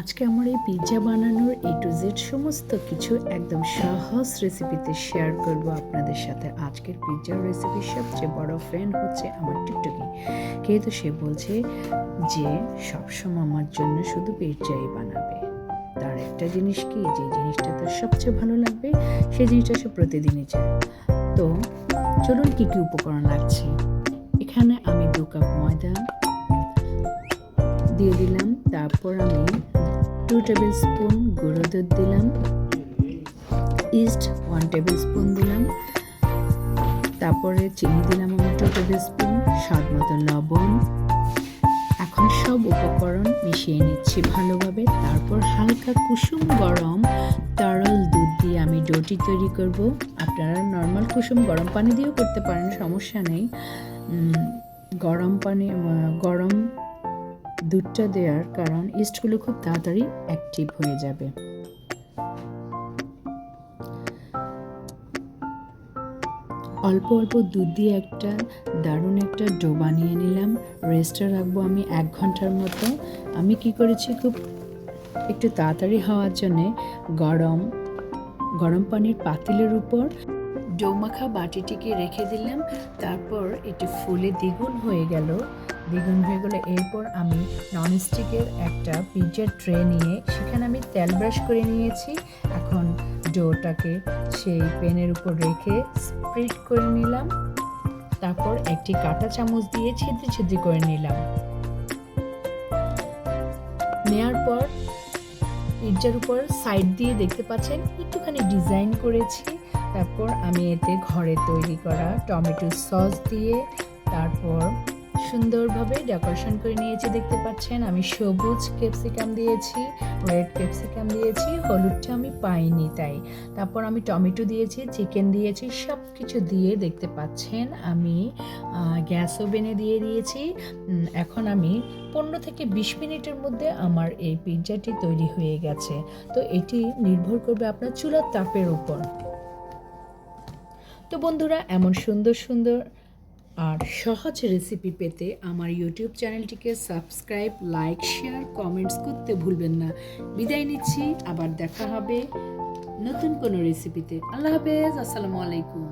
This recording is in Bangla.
আজকে আমার এই পিৎজা বানানোর এ টু জেড সমস্ত কিছু একদম সহজ রেসিপিতে শেয়ার করব আপনাদের সাথে। আজকের পিৎজার রেসিপির সবচেয়ে বড় ফ্রেন্ড হচ্ছে আমার টিকটকি কিন্তু সে বলছে যে, সবসময় আমার জন্য শুধু পিৎজাই বানাবে। তার একটা জিনিস কি? যে জিনিসটা তার সবচেয়ে ভালো লাগবে সেই জিনিসটা সে প্রতিদিনই চায়। তো চলুন কী কী উপকরণ লাগছে? এখানে আমি দু কাপ ময়দা দিয়ে দিলাম। তারপর আমি টু টেবিল স্পুন গুঁড়ো দুধ দিলাম ইস্ট ওয়ান টেবিল স্পুন দিলাম, তারপরে চিনি দিলাম আমি টু টেবিল স্পুন স্বাদ মতো লবণ। এখন সব উপকরণ মিশিয়ে নিচ্ছি ভালোভাবে, তারপর হালকা কুসুম গরম তরল দুধ দিয়ে আমি ডোটি তৈরি করব। আপনারা নর্মাল কুসুম গরম পানি দিয়েও করতে পারেন, সমস্যা নেই। গরম পানি গরম দুধটা দেওয়ার কারণ ইস্টগুলো খুব তাড়াতাড়ি অ্যাক্টিভ হয়ে যাবে। অল্প অল্প দুধ দিয়ে একটা দারুণ একটা ডো বানিয়ে নিলাম। রেস্টে রাখব আমি এক ঘণ্টার মতো। আমি কি করেছি খুব একটু তাড়াতাড়ি হওয়ার জন্যে গরম গরম পানির পাতিলের উপর ডো মাখা বাটিটিকে রেখে দিলাম। তারপর এটি ফুলে দ্বিগুণ হয়ে গেল। দ্বিগুণ হয়ে গেলে। এরপর আমি ননস্টিকের একটা পিৎজার ট্রে নিয়ে, সেখানে আমি তেল ব্রাশ করে নিয়েছি। এখন ডোটাকে সেই পেনের উপর রেখে স্প্রেড করে নিলাম। তারপর একটি কাঁটা চামচ দিয়ে ছিদ্রি ছিদ্রি করে নিলাম। নেয়ার পর পিৎজার উপর সাইড দিয়ে দেখতে পাচ্ছেন একটুখানি ডিজাইন করেছি। তারপর আমি এতে ঘরে তৈরি করা টমেটো সস দিয়ে, তারপর সুন্দরভাবে ডেকোরেশন করে নিয়েছি, দেখতে পাচ্ছেন? আমি সবুজ ক্যাপসিকাম দিয়েছি রেড ক্যাপসিকাম দিয়েছি, হলুদটা আমি পাইনি তাই। তারপর আমি টমেটো দিয়েছি চিকেন দিয়েছি সব কিছু দিয়ে দেখতে পাচ্ছেন, আমি গ্যাস ওভেনে দিয়ে দিয়েছি। এখন আমি পনেরো থেকে বিশ মিনিটের মধ্যে আমার এই পিৎজাটি তৈরি হয়ে গেছে। তো এটি নির্ভর করবে আপনার চুলার তাপের উপর। তো বন্ধুরা, এমন সুন্দর সুন্দর আর সহজ রেসিপি পেতে আমার ইউটিউব চ্যানেলটিকে সাবস্ক্রাইব লাইক শেয়ার কমেন্টস করতে ভুলবেন না। বিদায় নিচ্ছি, আবার দেখা হবে নতুন কোনো রেসিপিতে আল্লাহ হাফেজ, আসসালামু আলাইকুম।